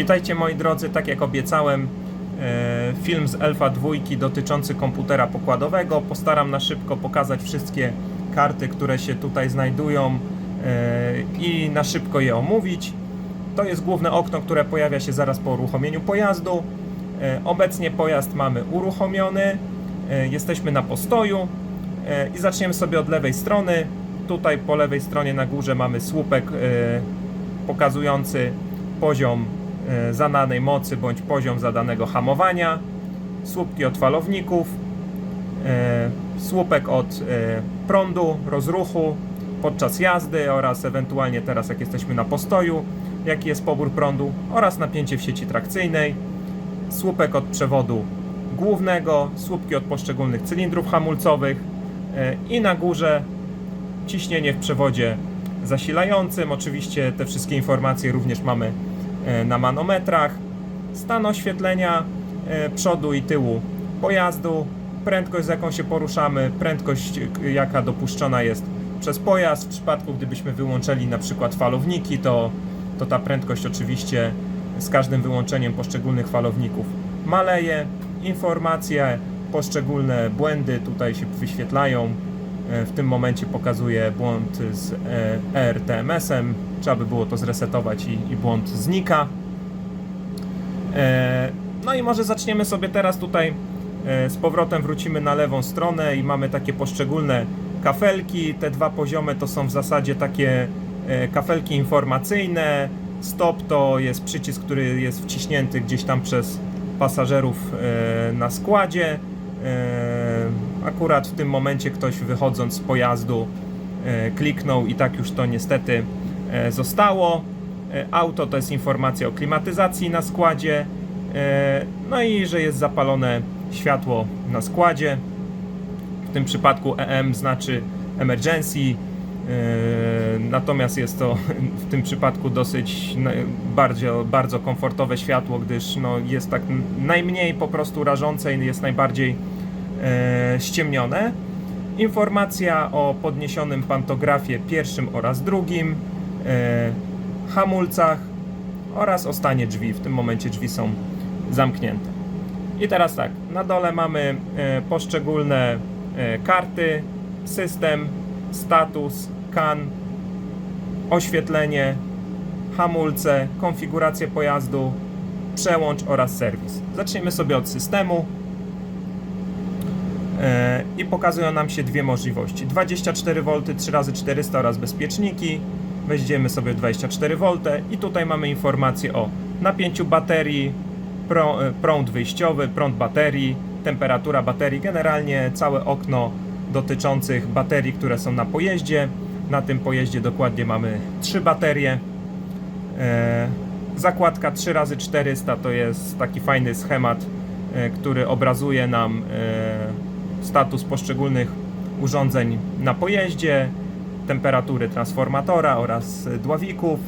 Witajcie moi drodzy, tak jak obiecałem, e, film z Elfa 2 dotyczący komputera pokładowego. Postaram na szybko pokazać wszystkie karty, które się tutaj znajdują e, i na szybko je omówić. To jest główne okno, które pojawia się zaraz po uruchomieniu pojazdu. E, Obecnie pojazd mamy uruchomiony, jesteśmy na postoju i zaczniemy sobie od lewej strony. Tutaj po lewej stronie na górze mamy słupek pokazujący poziom zadanej mocy bądź poziom zadanego hamowania, słupki od falowników, e, słupek od e, prądu, rozruchu podczas jazdy oraz ewentualnie teraz jak jesteśmy na postoju, jaki jest pobór prądu oraz napięcie w sieci trakcyjnej, słupek od przewodu głównego, słupki od poszczególnych cylindrów hamulcowych e, i na górze ciśnienie w przewodzie zasilającym. Oczywiście te wszystkie informacje również mamy e, na manometrach. Stan oświetlenia e, przodu i tyłu pojazdu, prędkość z jaką się poruszamy, prędkość k- jaka dopuszczona jest przez pojazd. W przypadku gdybyśmy wyłączyli na przykład falowniki, to, to ta prędkość oczywiście z każdym wyłączeniem poszczególnych falowników maleje. Informacje, poszczególne błędy tutaj się wyświetlają. E, W tym momencie pokazuje błąd z ERTMS-em. Trzeba by było to zresetować i, i błąd znika. E, No i może zaczniemy sobie teraz tutaj e, z powrotem wrócimy na lewą stronę i mamy takie poszczególne kafelki. Te dwa poziomy to są w zasadzie takie kafelki informacyjne. Stop to jest przycisk, który jest wciśnięty gdzieś tam przez pasażerów na składzie. E, Akurat w tym momencie ktoś wychodząc z pojazdu e, kliknął i tak już to niestety e, zostało. Auto to jest informacja o klimatyzacji na składzie. No i że jest zapalone światło na składzie. W tym przypadku EM znaczy emergency. Natomiast jest to w tym przypadku dosyć bardzo, bardzo komfortowe światło, gdyż no, jest tak najmniej po prostu rażące i jest najbardziej ściemnione. Informacja o podniesionym pantografie pierwszym oraz drugim, e, hamulcach oraz o stanie drzwi. W tym momencie drzwi są zamknięte. I teraz tak, na dole mamy e, poszczególne e, karty, system, status, CAN, oświetlenie, hamulce, konfigurację pojazdu, przełącz oraz serwis. Zaczniemy sobie od systemu. E, i pokazują nam się dwie możliwości. 24V 3x400 oraz bezpieczniki. Weźmiemy sobie 24V i tutaj mamy informację o napięciu baterii e, prąd wyjściowy, prąd baterii temperatura baterii, generalnie całe okno dotyczących baterii, które są na pojeździe. Na tym pojeździe dokładnie mamy trzy baterie. E, Zakładka 3x400 to jest taki fajny schemat, który obrazuje nam status poszczególnych urządzeń na pojeździe, temperatury transformatora oraz dławików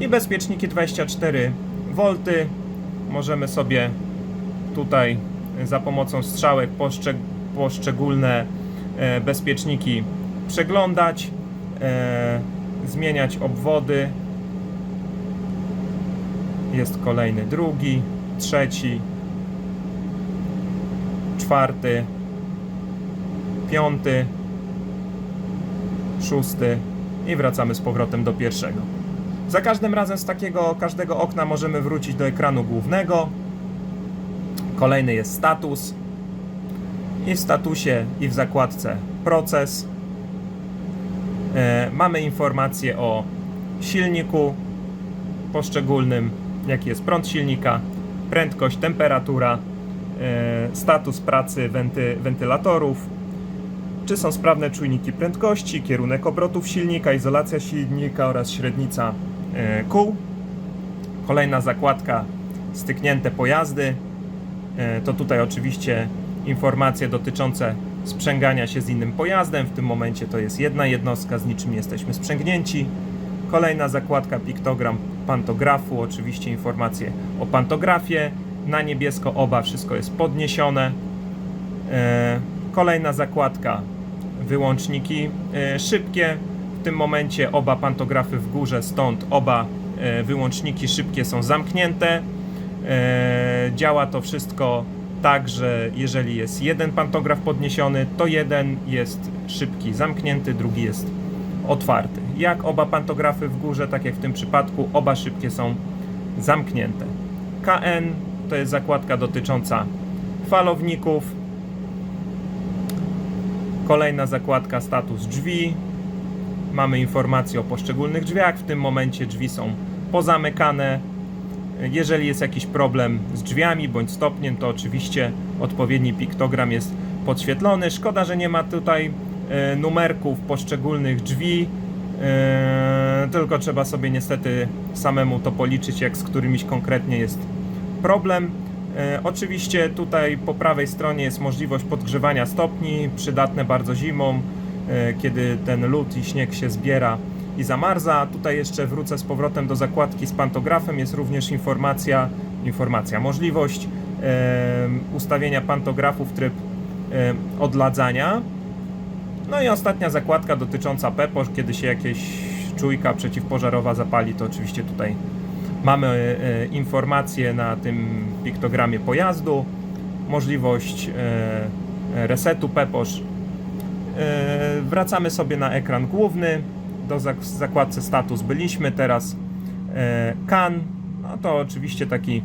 i bezpieczniki 24V. Możemy sobie tutaj za pomocą strzałek poszczeg- poszczególne e, bezpieczniki przeglądać, e, zmieniać obwody, jest kolejny drugi, trzeci, czwarty, piąty, szósty i wracamy z powrotem do pierwszego. Za każdym razem z takiego każdego okna możemy wrócić do ekranu głównego. Kolejny jest status. I w statusie i w zakładce proces. E, mamy informację o silniku poszczególnym, jaki jest prąd silnika, prędkość, temperatura, e, status pracy wenty, wentylatorów, czy są sprawne czujniki prędkości, kierunek obrotów silnika, izolacja silnika oraz średnica e, kół. Kolejna zakładka styknięte pojazdy. E, To tutaj oczywiście informacje dotyczące sprzęgania się z innym pojazdem. W tym momencie to jest jedna jednostka, z niczym jesteśmy sprzęgnięci. Kolejna zakładka piktogram pantografu, oczywiście informacje o pantografie. Na niebiesko oba wszystko jest podniesione. E, Kolejna zakładka wyłączniki e, szybkie. W tym momencie oba pantografy w górze, stąd oba e, wyłączniki szybkie są zamknięte. E, Działa to wszystko tak, że jeżeli jest jeden pantograf podniesiony, to jeden jest szybki zamknięty, drugi jest otwarty. Jak oba pantografy w górze, tak jak w tym przypadku, oba szybkie są zamknięte. KN to jest zakładka dotycząca falowników. Kolejna zakładka status drzwi. Mamy informacje o poszczególnych drzwiach. W tym momencie drzwi są pozamykane. Jeżeli jest jakiś problem z drzwiami bądź stopniem, to oczywiście odpowiedni piktogram jest podświetlony. Szkoda, że nie ma tutaj e, numerków poszczególnych drzwi. E, tylko trzeba sobie niestety samemu to policzyć, jak z którymiś konkretnie jest problem. E, Oczywiście tutaj po prawej stronie jest możliwość podgrzewania stopni, przydatne bardzo zimą, e, kiedy ten lód i śnieg się zbiera i zamarza. Tutaj jeszcze wrócę z powrotem do zakładki z pantografem. Jest również informacja, informacja, możliwość e, ustawienia pantografu w tryb odladzania. No i ostatnia zakładka dotycząca PEPOSZ, kiedy się jakieś czujka przeciwpożarowa zapali, to oczywiście tutaj mamy e, informacje na tym piktogramie pojazdu, możliwość e, resetu PEPOSZ. E, Wracamy sobie na ekran główny, do zakładce status byliśmy, teraz e, CAN, no to oczywiście taki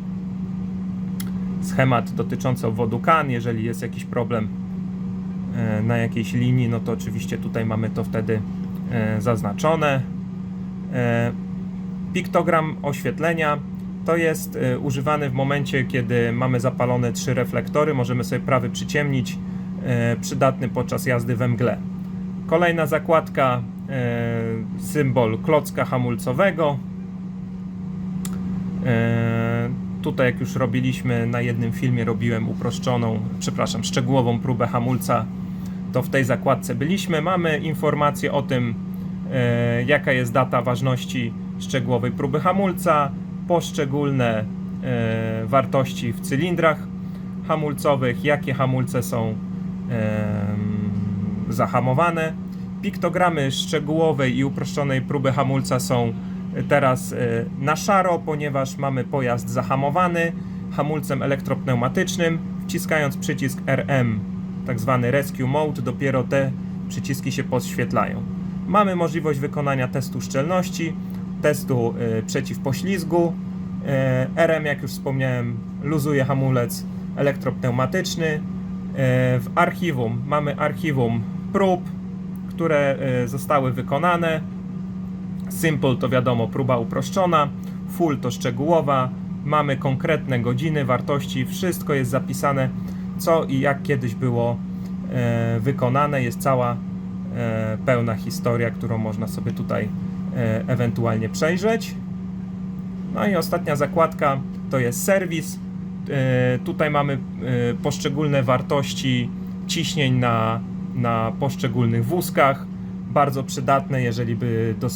schemat dotyczący obwodu CAN, jeżeli jest jakiś problem e, na jakiejś linii, no to oczywiście tutaj mamy to wtedy e, zaznaczone. Piktogram oświetlenia to jest e, używany w momencie, kiedy mamy zapalone trzy reflektory, możemy sobie prawy przyciemnić, e, przydatny podczas jazdy we mgle. Kolejna zakładka, e, symbol klocka hamulcowego. Tutaj, jak już robiliśmy na jednym filmie, robiłem uproszczoną, przepraszam, szczegółową próbę hamulca, to w tej zakładce byliśmy. Mamy informację o tym, jaka jest data ważności szczegółowej próby hamulca, poszczególne e, wartości w cylindrach hamulcowych, jakie hamulce są zahamowane. Piktogramy szczegółowej i uproszczonej próby hamulca są teraz e, na szaro, ponieważ mamy pojazd zahamowany hamulcem elektropneumatycznym. Wciskając przycisk RM, tak zwany Rescue Mode, dopiero te przyciski się podświetlają. Mamy możliwość wykonania testu szczelności, testu e, przeciwpoślizgu. E, RM, jak już wspomniałem, luzuje hamulec elektropneumatyczny. E, W archiwum mamy archiwum prób, które zostały wykonane. Simple to wiadomo, próba uproszczona, full to szczegółowa, mamy konkretne godziny, wartości, wszystko jest zapisane, co i jak kiedyś było wykonane. Jest cała pełna historia, którą można sobie tutaj ewentualnie przejrzeć. No i ostatnia zakładka to jest serwis. E, Tutaj mamy e, poszczególne wartości ciśnień na, na poszczególnych wózkach. Bardzo przydatne, jeżeli by do,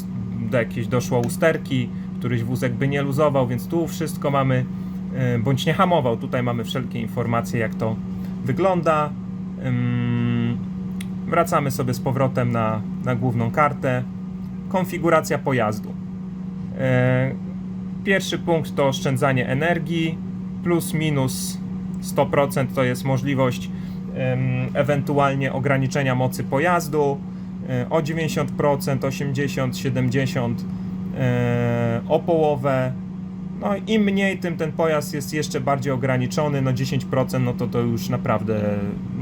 do jakiejś doszło usterki, któryś wózek by nie luzował, więc tu wszystko mamy, e, bądź nie hamował. Tutaj mamy wszelkie informacje, jak to wygląda. Wracamy sobie z powrotem na, na główną kartę. Konfiguracja pojazdu. E, Pierwszy punkt to oszczędzanie energii, plus minus 100% to jest możliwość ewentualnie ograniczenia mocy pojazdu e, o 90%, 80, 70 e, o połowę. No im mniej, tym ten pojazd jest jeszcze bardziej ograniczony, no 10% no to to już naprawdę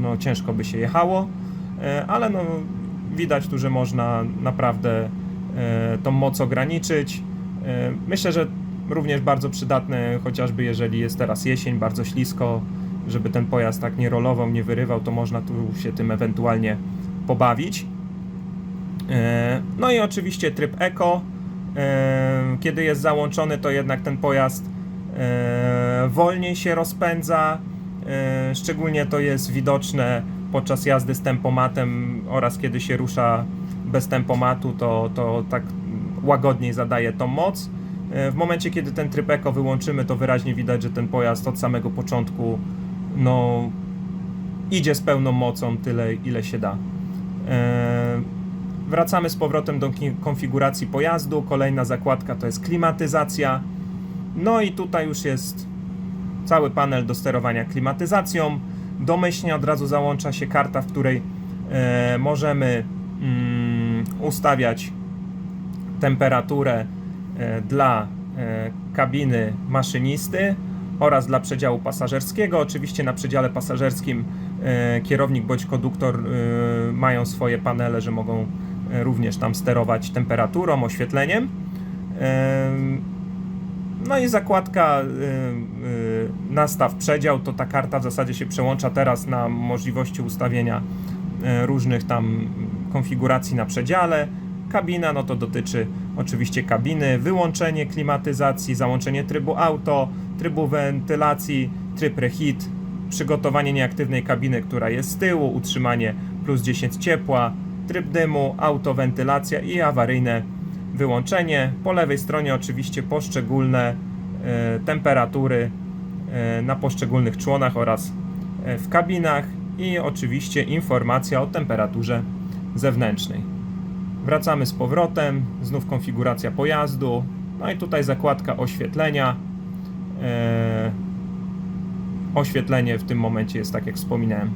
no ciężko by się jechało, e, ale no widać tu, że można naprawdę tą moc ograniczyć. E, Myślę, że również bardzo przydatne, chociażby jeżeli jest teraz jesień, bardzo ślisko, żeby ten pojazd tak nie rolował, nie wyrywał, to można tu się tym ewentualnie pobawić. E, No i oczywiście tryb Eco. E, Kiedy jest załączony, to jednak ten pojazd e, wolniej się rozpędza. E, Szczególnie to jest widoczne podczas jazdy z tempomatem oraz kiedy się rusza bez tempomatu, to, to tak łagodniej zadaje tą moc. E, W momencie, kiedy ten tryb Eco wyłączymy, to wyraźnie widać, że ten pojazd od samego początku no, idzie z pełną mocą tyle, ile się da. E, Wracamy z powrotem do konfiguracji pojazdu. Kolejna zakładka to jest klimatyzacja. No i tutaj już jest cały panel do sterowania klimatyzacją. Domyślnie od razu załącza się karta, w której e, możemy mm, ustawiać temperaturę e, dla e, kabiny maszynisty oraz dla przedziału pasażerskiego. Oczywiście na przedziale pasażerskim e, kierownik bądź konduktor mają swoje panele, że mogą również tam sterować temperaturą, oświetleniem. Em, no i zakładka nastaw przedział, to ta karta w zasadzie się przełącza teraz na możliwości ustawienia różnych tam konfiguracji na przedziale. Kabina, no to dotyczy oczywiście kabiny, wyłączenie klimatyzacji, załączenie trybu auto, trybu wentylacji, tryb reheat, przygotowanie nieaktywnej kabiny, która jest z tyłu, utrzymanie plus 10 ciepła, tryb dymu, autowentylacja i awaryjne wyłączenie. Po lewej stronie oczywiście poszczególne e, temperatury e, na poszczególnych członach oraz e, w kabinach i oczywiście informacja o temperaturze zewnętrznej. Wracamy z powrotem, znów konfiguracja pojazdu, no i tutaj zakładka oświetlenia. E, Oświetlenie w tym momencie jest tak jak wspominałem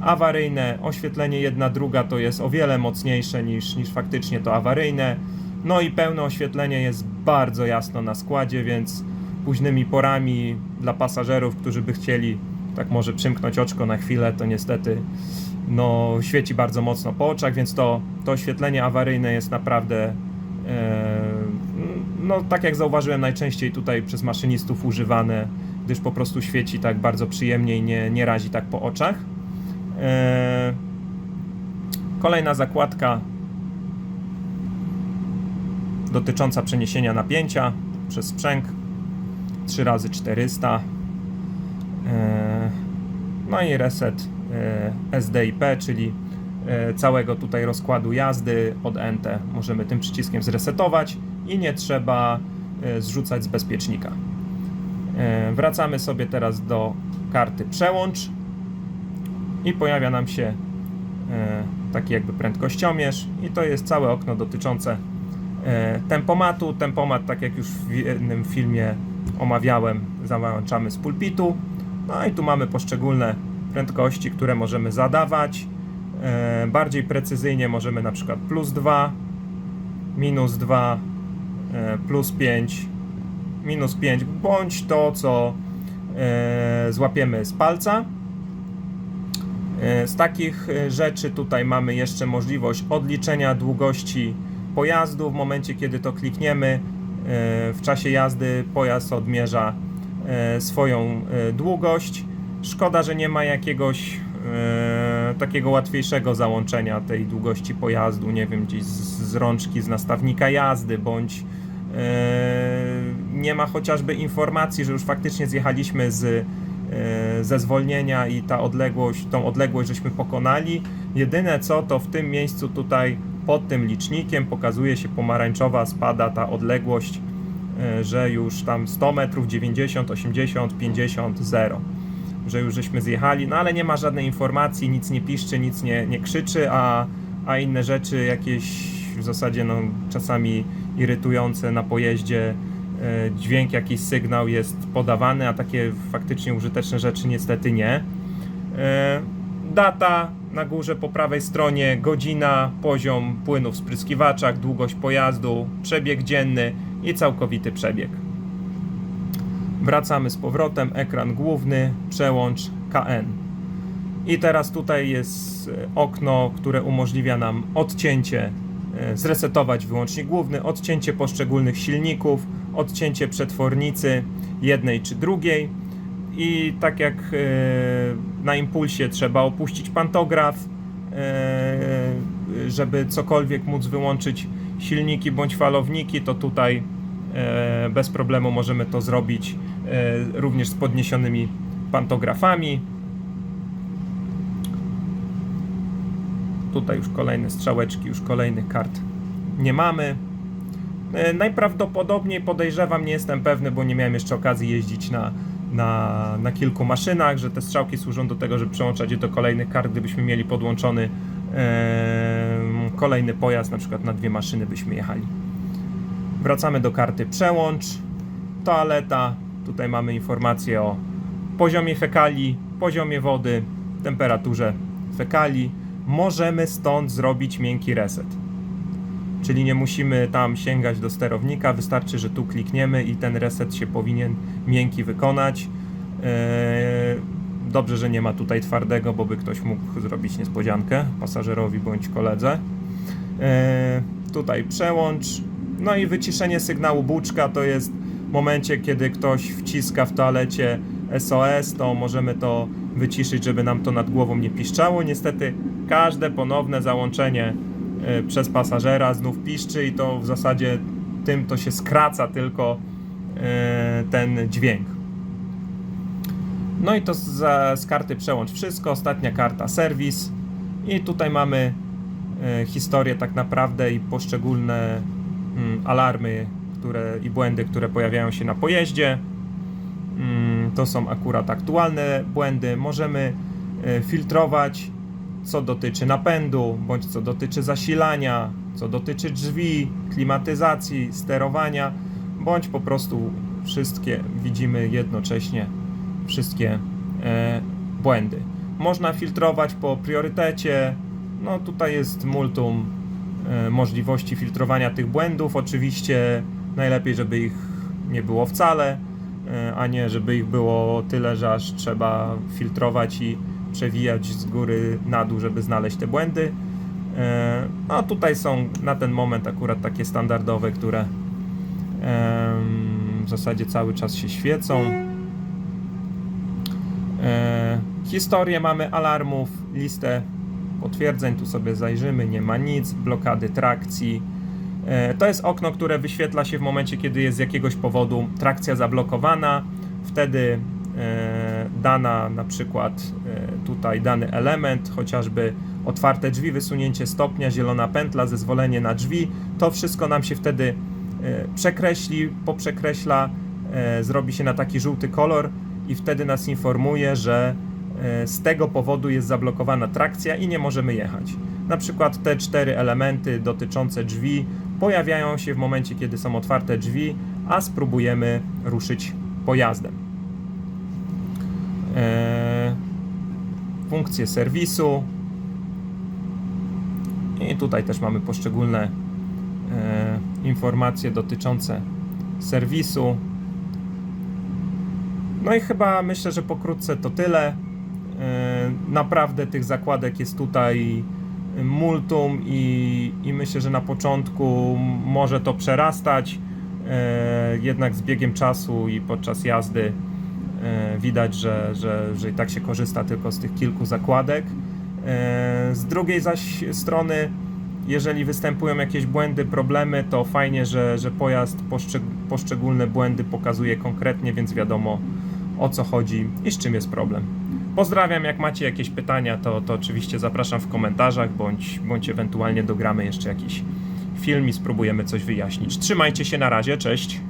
awaryjne, oświetlenie jedna druga to jest o wiele mocniejsze niż, niż faktycznie to awaryjne. No i pełne oświetlenie jest bardzo jasno na składzie, więc późnymi porami dla pasażerów, którzy by chcieli tak może przymknąć oczko na chwilę, to niestety no, świeci bardzo mocno po oczach, więc to, to oświetlenie awaryjne jest naprawdę e, no tak jak zauważyłem najczęściej tutaj przez maszynistów używane, gdyż po prostu świeci tak bardzo przyjemnie i nie, nie razi tak po oczach. E, Kolejna zakładka dotycząca przeniesienia napięcia przez sprzęg. 3 razy 400 E, no i reset SDIP, czyli e, całego tutaj rozkładu jazdy od NT możemy tym przyciskiem zresetować i nie trzeba e, zrzucać z bezpiecznika. E, Wracamy sobie teraz do karty przełącz i pojawia nam się e, taki jakby prędkościomierz i to jest całe okno dotyczące e, tempomatu. Tempomat, tak jak już w jednym filmie omawiałem, załączamy z pulpitu. No i tu mamy poszczególne prędkości, które możemy zadawać. E, bardziej precyzyjnie możemy na przykład plus 2, minus 2, e, plus 5, minus 5, bądź to, co e, złapiemy z palca. Z takich rzeczy tutaj mamy jeszcze możliwość odliczenia długości pojazdu. W momencie, kiedy to klikniemy, w czasie jazdy pojazd odmierza swoją długość. Szkoda, że nie ma jakiegoś e, takiego łatwiejszego załączenia tej długości pojazdu, nie wiem, gdzieś z, z rączki, z nastawnika jazdy, bądź e, nie ma chociażby informacji, że już faktycznie zjechaliśmy z e, ze zwolnienia i ta odległość, tą odległość żeśmy pokonali. Jedyne co to w tym miejscu tutaj pod tym licznikiem pokazuje się pomarańczowa, spada ta odległość, że już tam 100 metrów, 90, 80, 50, 0 że już żeśmy zjechali, no ale nie ma żadnej informacji, nic nie piszczy, nic nie, nie krzyczy, a, a inne rzeczy jakieś w zasadzie no, czasami irytujące na pojeździe, e, dźwięk, jakiś sygnał jest podawany, a takie faktycznie użyteczne rzeczy niestety nie. E, Data na górze po prawej stronie, godzina, poziom płynu w spryskiwaczach, długość pojazdu, przebieg dzienny i całkowity przebieg. Wracamy z powrotem, ekran główny, przełącz KN. I teraz tutaj jest e, okno, które umożliwia nam odcięcie, e, zresetować wyłącznik główny, odcięcie poszczególnych silników, odcięcie przetwornicy jednej czy drugiej. I tak jak e, na impulsie trzeba opuścić pantograf, żeby cokolwiek móc wyłączyć silniki bądź falowniki, to tutaj bez problemu możemy to zrobić również z podniesionymi pantografami. Tutaj już kolejne strzałeczki, już kolejnych kart nie mamy. E, Najprawdopodobniej podejrzewam, nie jestem pewny, bo nie miałem jeszcze okazji jeździć na, na, na kilku maszynach, że te strzałki służą do tego, żeby przełączać je do kolejnych kart, gdybyśmy mieli podłączony kolejny pojazd, na przykład na dwie maszyny byśmy jechali. Wracamy do karty przełącz, toaleta. Tutaj mamy informację o poziomie fekali, poziomie wody, temperaturze fekali. Możemy stąd zrobić miękki reset. Czyli nie musimy tam sięgać do sterownika, wystarczy, że tu klikniemy i ten reset się powinien miękki wykonać. Eee, Dobrze, że nie ma tutaj twardego, bo by ktoś mógł zrobić niespodziankę pasażerowi bądź koledze. Eee, Tutaj przełącz. No i wyciszenie sygnału buczka to jest momencie, kiedy ktoś wciska w toalecie SOS, to możemy to wyciszyć, żeby nam to nad głową nie piszczało. Niestety każde ponowne załączenie e, przez pasażera znów piszczy i to w zasadzie tym to się skraca tylko e, ten dźwięk. No i to z, z karty przełącz wszystko. Ostatnia karta serwis. I tutaj mamy e, historię tak naprawdę i poszczególne mm, alarmy które, i błędy, które pojawiają się na pojeździe. Mm, To są akurat aktualne błędy. Możemy e, filtrować, co dotyczy napędu, bądź co dotyczy zasilania, co dotyczy drzwi, klimatyzacji, sterowania, bądź po prostu wszystkie widzimy jednocześnie wszystkie e, błędy. Można filtrować po priorytecie. No tutaj jest multum e, możliwości filtrowania tych błędów. Oczywiście najlepiej, żeby ich nie było wcale, e, a nie żeby ich było tyle, że aż trzeba filtrować i przewijać z góry na dół, żeby znaleźć te błędy. No tutaj są na ten moment akurat takie standardowe, które w zasadzie cały czas się świecą. E, historię mamy alarmów, listę potwierdzeń, tu sobie zajrzymy, nie ma nic, blokady trakcji. E, to jest okno, które wyświetla się w momencie, kiedy jest z jakiegoś powodu trakcja zablokowana. Wtedy e, dana na przykład e, tutaj dany element, chociażby otwarte drzwi, wysunięcie stopnia, zielona pętla, zezwolenie na drzwi, to wszystko nam się wtedy przekreśli, poprzekreśla, zrobi się na taki żółty kolor i wtedy nas informuje, że z tego powodu jest zablokowana trakcja i nie możemy jechać. Na przykład te cztery elementy dotyczące drzwi pojawiają się w momencie, kiedy są otwarte drzwi, a spróbujemy ruszyć pojazdem. E, funkcje serwisu. I tutaj też mamy poszczególne e, informacje dotyczące serwisu. No i chyba myślę, że pokrótce to tyle. E, Naprawdę tych zakładek jest tutaj multum i, i myślę, że na początku może to przerastać. E, Jednak z biegiem czasu i podczas jazdy e, widać, że, że, że i tak się korzysta tylko z tych kilku zakładek. E, Z drugiej zaś strony, jeżeli występują jakieś błędy, problemy, to fajnie, że, że pojazd poszczeg- poszczególne błędy pokazuje konkretnie, więc wiadomo o co chodzi i z czym jest problem. Pozdrawiam, jak macie jakieś pytania, to, to oczywiście zapraszam w komentarzach, bądź, bądź ewentualnie dogramy jeszcze jakiś film i spróbujemy coś wyjaśnić. Trzymajcie się na razie, cześć!